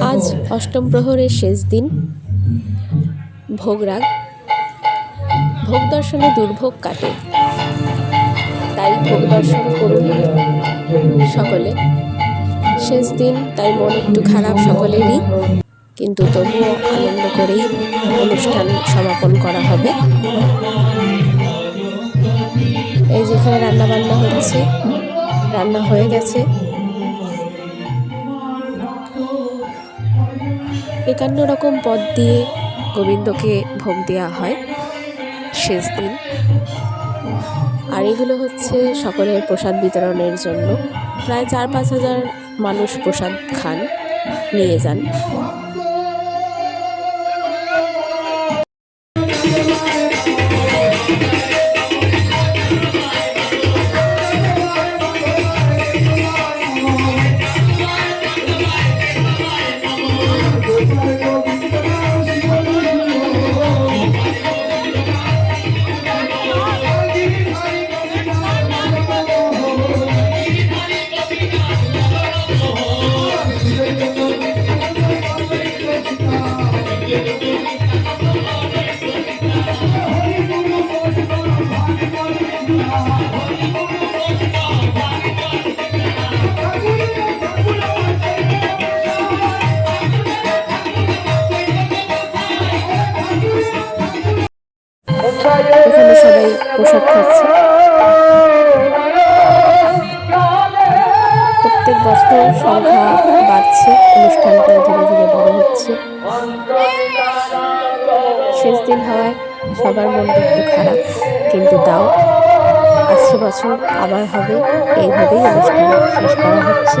আজ অষ্টম প্রহরের শেষ দিন। ভোগরাগ ভোগ দর্শনে দুর্ভোগ কাটে। তাই ভোগ দর্শন করুন সকলে। শেষ দিন তাই মন একটু খারাপ সকলেরই। কিন্তু তবুও আনন্দ করেই অনুষ্ঠান সমাপন করা হবে। এই যেখানে রান্না বান্না হচ্ছে, রান্না হয়ে গেছে। একান্ন রকম পদ দিয়ে গোবিন্দকে ভোগ দেওয়া হয় শেষ দিন। আর এগুলো হচ্ছে সকলের প্রসাদ বিতরণের জন্য। প্রায় চার পাঁচ হাজার মানুষ প্রসাদ খান, নিয়ে যান। এখানে সবাই প্রসাদ খাচ্ছে। প্রত্যেক বছর সংখ্যা বাড়ছে, অনুষ্ঠানটা ধীরে ধীরে বড় হচ্ছে। শেষ দিন হওয়ায় সবার মনটা একটু খারাপ, কিন্তু তাও আসছে বছর আবার হবে, এইভাবেই অনুষ্ঠান শেষ করা হচ্ছে।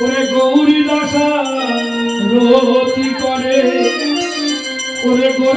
ওরে গৌরী দশা রতি করে ওরে গোরা